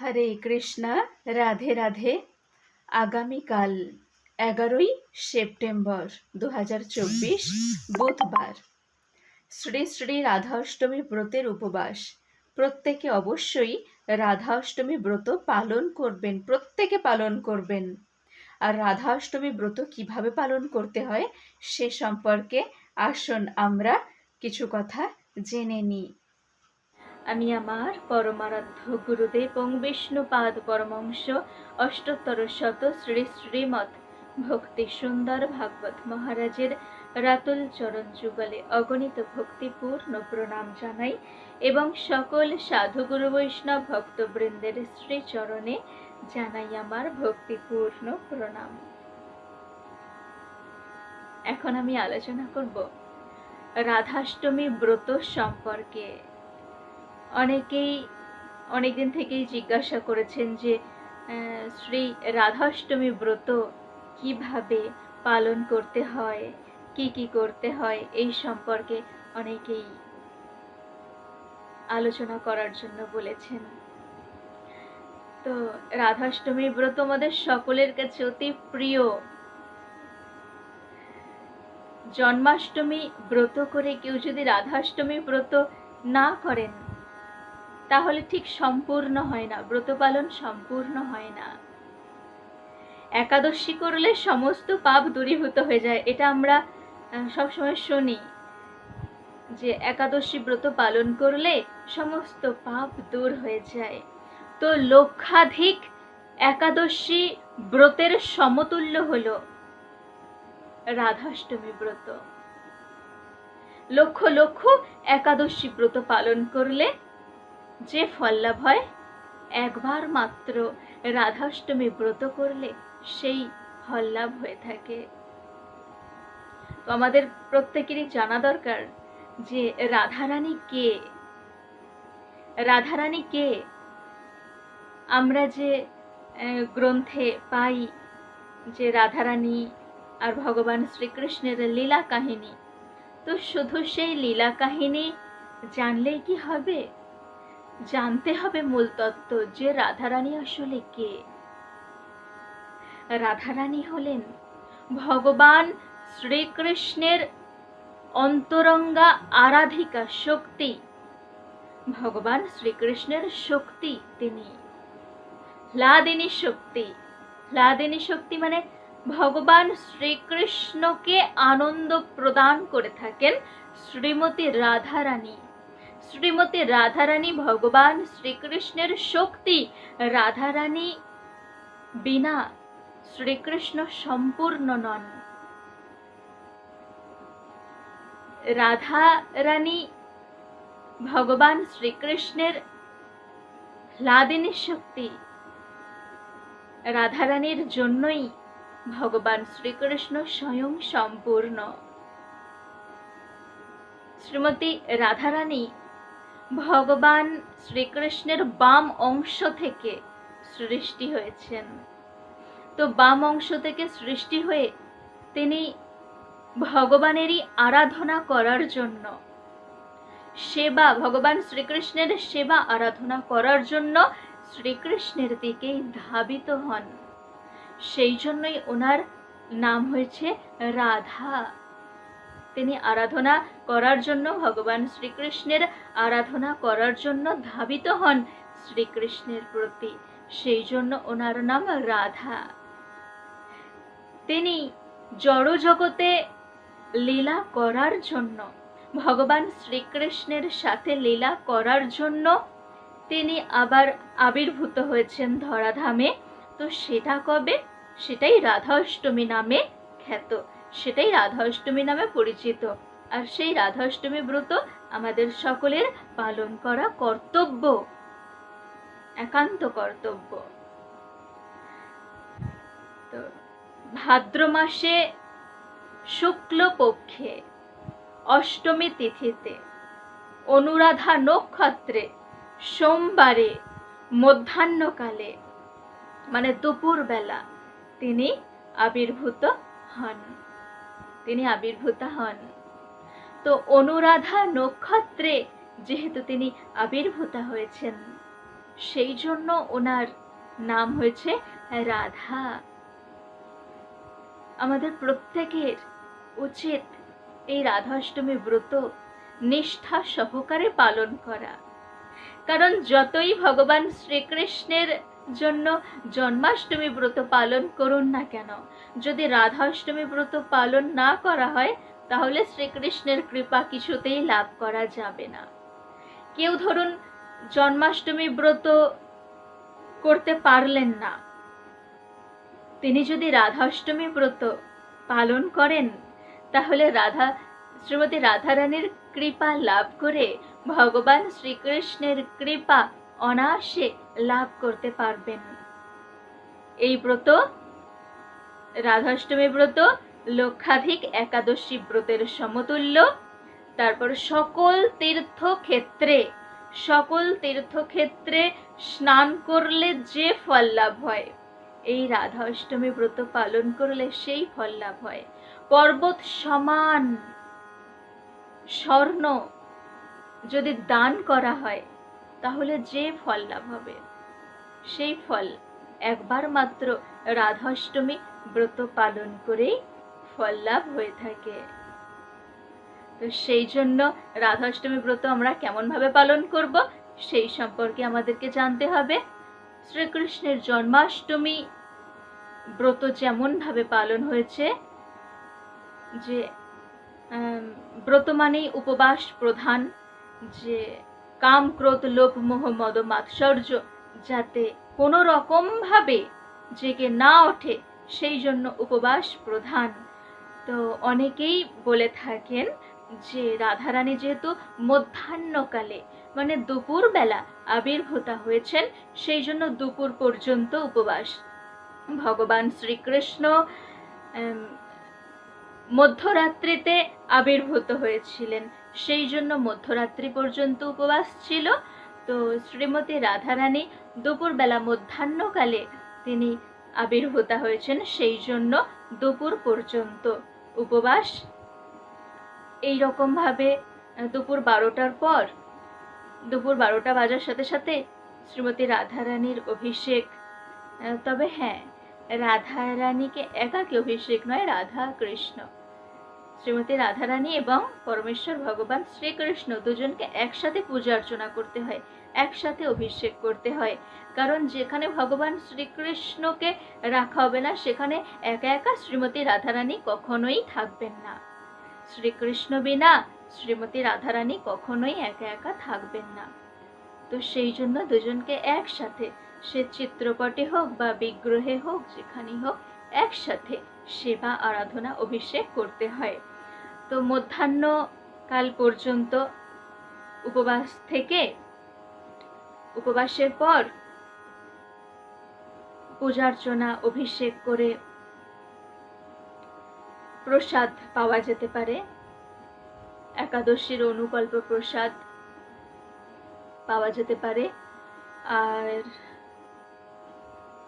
হরে কৃষ্ণা, রাধে রাধে। আগামীকাল এগারোই সেপ্টেম্বর দু হাজার চব্বিশ বুধবার। শ্রী শ্রী রাধা অষ্টমী ব্রতের উপবাস। প্রত্যেকে অবশ্যই রাধা অষ্টমী ব্রত পালন করবেন, প্রত্যেকে পালন করবেন। আর রাধা অষ্টমী ব্রত কীভাবে পালন করতে হয় সে সম্পর্কে আসুন আমরা কিছু কথা জেনে নিই। আমি আমার পরমারাধ্য গুরুদেব এবং বিষ্ণুপাদ পরমংশ অষ্টোত্তর শত শ্রী শ্রীমৎ ভক্তি সুন্দর ভাগবত মহারাজের রাতুল চরণ যুগলে অগণিত ভক্তিপূর্ণ প্রণাম জানাই এবং সকল সাধু গুরু বৈষ্ণব ভক্তবৃন্দের শ্রীচরণে জানাই আমার ভক্তিপূর্ণ প্রণাম। এখন আমি আলোচনা করব রাধাষ্টমী ব্রত সম্পর্কে। অনেকেই অনেকদিন থেকেই জিজ্ঞাসা করেছেন যে শ্রী রাধাষ্টমী ব্রত কীভাবে পালন করতে হয়, কি কি করতে হয়, এই সম্পর্কে অনেকেই আলোচনা করার জন্য বলেছেন। তো রাধাষ্টমী ব্রত আমাদের সকলের কাছে অতি প্রিয়। জন্মাষ্টমী ব্রত করে কেউ যদি রাধাষ্টমী ব্রত না করেন তাহলে ঠিক সম্পূর্ণ হয় না ব্রত পালন সম্পূর্ণ হয় না। একাদশী করলে সমস্ত পাপ দূরীভূত হয়ে যায়, এটা আমরা সবসময় শুনি। যে একাদশী ব্রত পালন করলে সমস্ত পাপ দূর হয়ে যায়। তো লক্ষাধিক একাদশী ব্রতের সমতুল্য হলো রাধাষ্টমী ব্রত। লক্ষ লক্ষ একাদশী ব্রত পালন করলে যে ফল লাভ হয় একবার মাত্র রাধাষ্টমী ব্রত করলে সেই ফল লাভ হয়ে থাকে। তো আমাদের প্রত্যেকেরই জানা দরকার যে রাধারানী কে? রাধারানী কে? আমরা যে গ্রন্থে পাই যে রাধারানী আর ভগবান শ্রীকৃষ্ণের লীলা কাহিনী, তো শুধু সেই লীলা কাহিনী জানলেই কি হবে? জানতে হবে মূল তত্ত্ব যে রাধারানী আসলে কে। রাধারানী হলেন ভগবান শ্রীকৃষ্ণের অন্তরঙ্গা আরাধিকা শক্তি। ভগবান শ্রীকৃষ্ণের শক্তি তিনি। হ্লাদিনী শক্তি। হ্লাদিনী শক্তি মানে ভগবান শ্রীকৃষ্ণকে আনন্দ প্রদান করে থাকেন শ্রীমতী রাধারানী। শ্রীমতী রাধারানী ভগবান শ্রীকৃষ্ণের শক্তি। রাধারানী বিনা শ্রীকৃষ্ণ সম্পূর্ণ নন। রাধা রানী ভগবান শ্রীকৃষ্ণের হ্লাদিনী শক্তি রাধারানীর জন্যই ভগবান শ্রীকৃষ্ণ স্বয়ং সম্পূর্ণ। শ্রীমতী রাধারানী ভগবান শ্রীকৃষ্ণের বাম অংশ থেকে সৃষ্টি হয়েছেন। তো বাম অংশ থেকে সৃষ্টি হয়ে তিনি ভগবানেরই আরাধনা করার জন্য সেবা, ভগবান শ্রীকৃষ্ণের সেবা আরাধনা করার জন্য শ্রীকৃষ্ণের দিকেই ধাবিত হন। সেই জন্যই ওনার নাম হয়েছে রাধা। তিনি আরাধনা করার জন্য ভগবান শ্রীকৃষ্ণের আরাধনা করার জন্য ধাবিত হন শ্রীকৃষ্ণের প্রতি। সেই জন্য ওনার নাম রাধা। তিনি জড় জগতে লীলা করার জন্য, ভগবান শ্রীকৃষ্ণের সাথে লীলা করার জন্য তিনি আবার আবির্ভূত হয়েছেন ধরাধামে। তো সেটা কবে? সেটাই রাধা অষ্টমী নামে খ্যাত। সেটাই রাধা অষ্টমী নামে পরিচিত। আর সেই রাধা অষ্টমী ব্রত আমাদের সকলের পালন করা কর্তব্য। একান্ত কর্তব্য। তো ভাদ্র মাসে শুক্ল পক্ষে অষ্টমী তিথিতে অনুরাধা নক্ষত্রে সোমবারে মধ্যাহ্নকালে মানে দুপুরবেলা তিনি আবির্ভূত হন। তিনি আবির্ভূত হন। তো অনুরাধা নক্ষত্রে যেহেতু তিনি আবির্ভূত হয়েছেন, সেই জন্য ওনার নাম হয়েছে রাধা। আমাদের প্রত্যেকের উচিত এই রাধাষ্টমী ব্রত নিষ্ঠা সহকারে পালন করা। কারণ যতই ভগবান শ্রীকৃষ্ণের জন্য জন্মাষ্টমী ব্রত পালন করুন না কেন? যদি রাধাষ্টমী ব্রত পালন না করা হয়, তাহলে শ্রীকৃষ্ণের কৃপা কিছুতেই লাভ করা যাবে না। কেউ ধরুন জন্মাষ্টমী ব্রত করতে পারলেন না। তিনি যদি রাধাষ্টমী ব্রত পালন করেন, তাহলে রাধা, শ্রীমতী রাধারানীর কৃপা লাভ করে ভগবান শ্রীকৃষ্ণের কৃপা অনায়াসে লাভ করতে পারবেন। এই ব্রত, রাধাষ্টমী ব্রত, লক্ষাধিক একাদশী ব্রতের সমতুল্য। তারপর সকল তীর্থক্ষেত্রে সকল তীর্থক্ষেত্রে স্নান করলে যে ফল লাভ হয়, এই রাধা অষ্টমী ব্রত পালন করলে সেই ফল লাভ হয়। পর্বত সমান স্বর্ণ যদি দান করা হয় তাহলে যে ফল লাভ হবে? সেই ফল একবার মাত্র রাধাষ্টমী ব্রত পালন করেই ফল লাভ হয়ে থাকে। তো সেই জন্য রাধাষ্টমী ব্রত আমরা কেমনভাবে পালন করব সেই সম্পর্কে আমাদেরকে জানতে হবে। শ্রীকৃষ্ণের জন্মাষ্টমী ব্রত যেমনভাবে পালন হয়েছে যে ব্রত মানেই উপবাস প্রধান যে কাম ক্রোধ লোভ মোহ মদ মাৎসর্য, যাতে কোনো রকমভাবে জেগে না ওঠে, সেই জন্য উপবাস প্রধান। তো অনেকেই বলে থাকেন যে রাধারানী যেহেতু মধ্যাহ্নকালে মানে দুপুর বেলা আবির্ভূতা হয়েছেন, সেই জন্য দুপুর পর্যন্ত উপবাস। ভগবান শ্রীকৃষ্ণ মধ্যরাত্রিতে আবির্ভূত হয়েছিলেন। সেই জন্য মধ্যরাত্রি পর্যন্ত উপবাস ছিল। তো শ্রীমতী রাধারানী দুপুরবেলা মধ্যাহ্নকালে তিনি আবির্ভূতা হয়েছেন, সেই জন্য দুপুর পর্যন্ত উপবাস। এই রকমভাবে দুপুর বারোটার পর, দুপুর বারোটা বাজার সাথে সাথে শ্রীমতী রাধারানীর অভিষেক। তবে হ্যাঁ রাধারানীকে একাকে অভিষেক নয়, রাধা কৃষ্ণ। শ্রীমতী রাধারানী এবং পরমেশ্বর ভগবান শ্রীকৃষ্ণ দুজনকে একসাথে পূজা অর্চনা করতে হয়, একসাথে অভিষেক করতে হয়। কারণ যেখানে ভগবান শ্রীকৃষ্ণকে রাখা হবে না, সেখানে একা একা শ্রীমতী রাধারানী কখনোই থাকবেন না। শ্রীকৃষ্ণ বিনা শ্রীমতী রাধারানী কখনোই একা একা থাকবেন না। তো সেই জন্য দুজনকে একসাথে সে চিত্রপটে হোক বা বিগ্রহে হোক, যেখানেই হোক, একসাথে সেবা, আরাধনা, অভিষেক করতে হয়। তো মধ্যাহ্ন কাল পর্যন্ত উপবাস থেকে উপবাসের পর পূজার্চনা অভিষেক করে প্রসাদ পাওয়া যেতে পারে। একাদশীর অনুকল্প প্রসাদ পাওয়া যেতে পারে। আর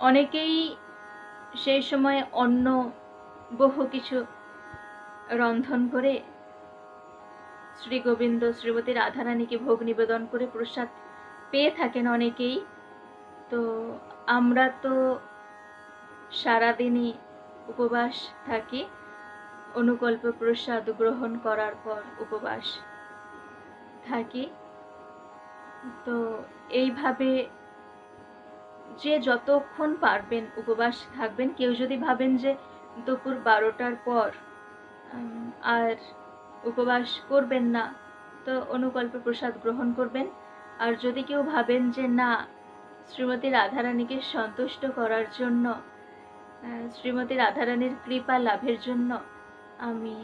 অনেকেই সেই সময় অন্য বহু কিছু রন্ধন করে শ্রী গোবিন্দ, শ্রীমতী রাধারানীকে ভোগ নিবেদন করে প্রসাদ পেয়ে থাকেন অনেকেই। তো আমরা তো সারাদিনই উপবাস থাকি, অনুকল্প প্রসাদ গ্রহণ করার পর উপবাস থাকি। তো এইভাবে যে যতক্ষণ পারবেন উপবাস থাকবেন, কেউ যদি ভাবেন যে দুপুর বারোটার পর আর উপবাস করবেন না। তো অনুকল্প প্রসাদ গ্রহণ করবেন। আর যদি কেউ ভাবেন যে না, শ্রীমতী রাধারানীকে সন্তুষ্ট করার জন্য শ্রীমতী রাধারানীর কৃপা লাভের জন্য আমি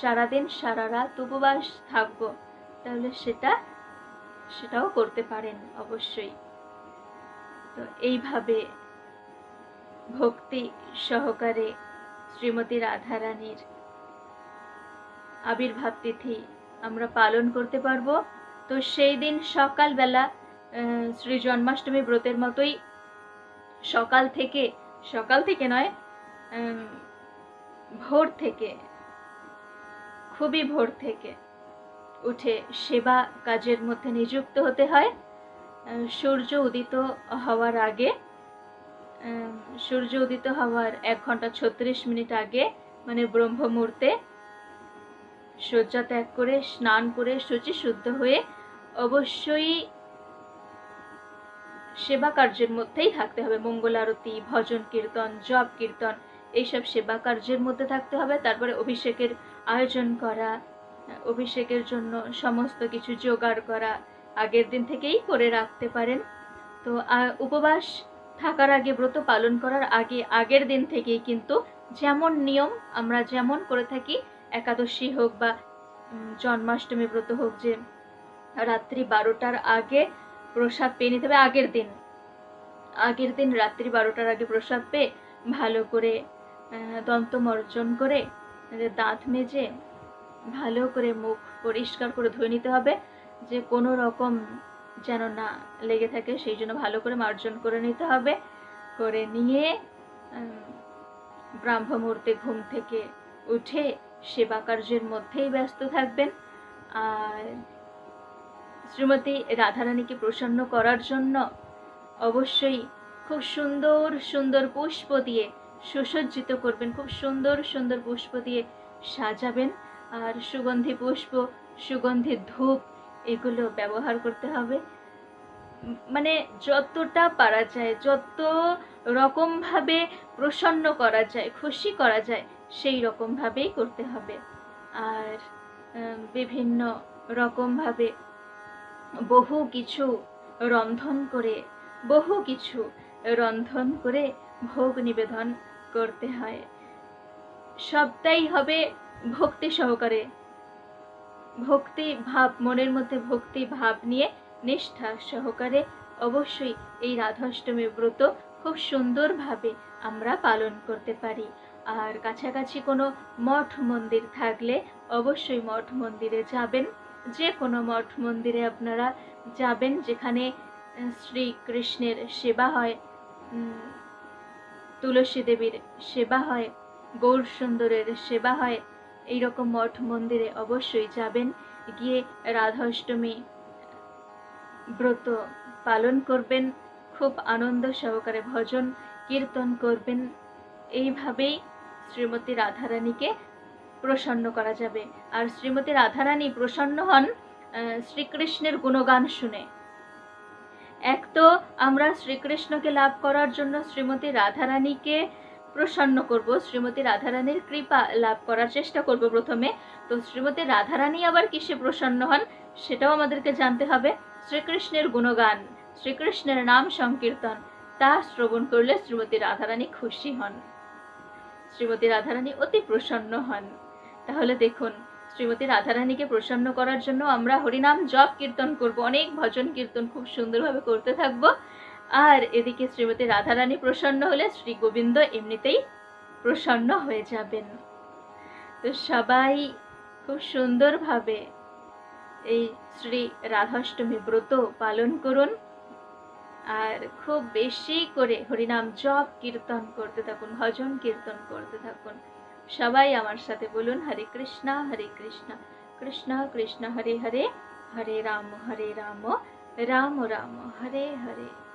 সারাদিন, সারা রাত উপবাস থাকব, তাহলে সেটা, সেটাও করতে পারেন অবশ্যই। তো এইভাবে ভক্তি সহকারে শ্রীমতী রাধারানীর আবির্ভাব তিথি আমরা পালন করতে পারব। তো সেই দিন সকালবেলা শ্রী জন্মাষ্টমী ব্রতের মতোই সকাল থেকে সকাল থেকে নয় ভোর থেকে, খুবই ভোর থেকে উঠে সেবা কাজের মধ্যে নিযুক্ত হতে হয়। সূর্য উদিত হওয়ার আগে সূর্য উদিত হওয়ার এক ঘণ্টা ছত্রিশ মিনিট আগে মানে ব্রহ্ম মুহূর্তে শয্যা ত্যাগ করে, স্নান করে শুচি শুদ্ধ হয়ে অবশ্যই সেবা কার্যের মধ্যেই থাকতে হবে। মঙ্গল আরতি, ভজন কীর্তন, জপ কীর্তন, এইসব সেবা কার্যের মধ্যে থাকতে হবে। তারপরে অভিষেকের আয়োজন করা, অভিষেকের জন্য সমস্ত কিছু জোগাড় করা, আগের দিন থেকেই করে রাখতে পারেন। তো উপবাস থাকার আগে ব্রত পালন করার আগে আগের দিন থেকেই কিন্তু যেমন নিয়ম আমরা যেমন করে থাকি, একাদশী হোক বা জন্মাষ্টমী ব্রত হোক যে রাত্রি বারোটার আগে প্রসাদ পেয়ে নিতে হবে আগের দিন। আগের দিন রাত্রি বারোটার আগে প্রসাদ পেয়ে ভালো করে দন্তমর্জন করে, দাঁত মেজে ভালো করে মুখ পরিষ্কার করে ধুয়ে নিতে হবে। যে কোনো রকম যেন না লেগে থাকে, সেই জন্য ভালো করে মার্জন করে নিতে হবে। করে নিয়ে ব্রাহ্ম মুহূর্তে ঘুম থেকে উঠে সেবা কার্যের মধ্যেই ব্যস্ত থাকবেন। আর শ্রীমতী রাধারানীকে প্রসন্ন করার জন্য অবশ্যই খুব সুন্দর সুন্দর পুষ্প দিয়ে সুসজ্জিত করবেন। খুব সুন্দর সুন্দর পুষ্প দিয়ে সাজাবেন। আর সুগন্ধি পুষ্প, সুগন্ধি ধূপ এগুলো ব্যবহার করতে হবে। মানে যতটা পারা যায়, যত রকমভাবে প্রসন্ন করা যায়, খুশি করা যায়, সেই রকমভাবেই করতে হবে। আর বিভিন্ন রকমভাবে বহু কিছু রন্ধন করে, বহু কিছু রন্ধন করে ভোগ নিবেদন করতে হয়। সবটাই হবে ভক্তি সহকারে। ভক্তি ভাব, মনের মধ্যে ভক্তি ভাব নিয়ে নিষ্ঠা সহকারে অবশ্যই এই রাধাষ্টমী ব্রত খুব সুন্দরভাবে আমরা পালন করতে পারি। আর কাছাকাছি কোনো মঠ মন্দির থাকলে অবশ্যই মঠ মন্দিরে যাবেন। যে কোনো মঠ মন্দিরে আপনারা যাবেন যেখানে শ্রীকৃষ্ণের সেবা হয় তুলসী দেবীর সেবা হয় গৌর সুন্দরের সেবা হয় এইরকম মঠ মন্দিরে অবশ্যই যাবেন। গিয়ে রাধাষ্টমী ব্রত পালন করবেন, খুব আনন্দ সহকারে ভজন, কীর্তন করবেন। এইভাবেই শ্রীমতী রাধারানীকে প্রসন্ন করা যাবে। আর শ্রীমতী রাধারানী প্রসন্ন হন শ্রীকৃষ্ণের গুণগান শুনে। এক তো আমরা শ্রীকৃষ্ণকে লাভ করার জন্য শ্রীমতী রাধারানীকে প্রসন্ন করব। শ্রীমতী রাধারানীর কৃপা লাভ করার চেষ্টা করব প্রথমে। তো শ্রীমতী রাধারানী আবার কিসে প্রসন্ন হন, সেটাও আমাদেরকে জানতে হবে। শ্রীকৃষ্ণের গুণগান, শ্রীকৃষ্ণের নাম সংকীর্তন, তা শ্রবণ করলে শ্রীমতী রাধারানী খুশি হন। শ্রীমতী রাধারানী অতি প্রসন্ন হন। তাহলে দেখুন, শ্রীমতী রাধারানীকে প্রসন্ন করার জন্য আমরা হরিনাম জপ কীর্তন করব, অনেক ভজন কীর্তন খুব সুন্দরভাবে করতে থাকব। আর এদিকে শ্রীমতী রাধারানী প্রসন্ন হলে শ্রী গোবিন্দ এমনিতেই প্রসন্ন হয়ে যাবেন। তো সবাই খুব সুন্দরভাবে এই শ্রী রাধাষ্টমী ব্রত পালন করুন। আর খুব বেশি করে হরিনাম জপ, কীর্তন করতে থাকুন, ভজন কীর্তন করতে থাকুন। সবাই আমার সাথে বলুন, হরে কৃষ্ণা হরে কৃষ্ণা, কৃষ্ণ কৃষ্ণ, হরে হরে হরে রাম হরে রাম রাম রাম, হরে হরে।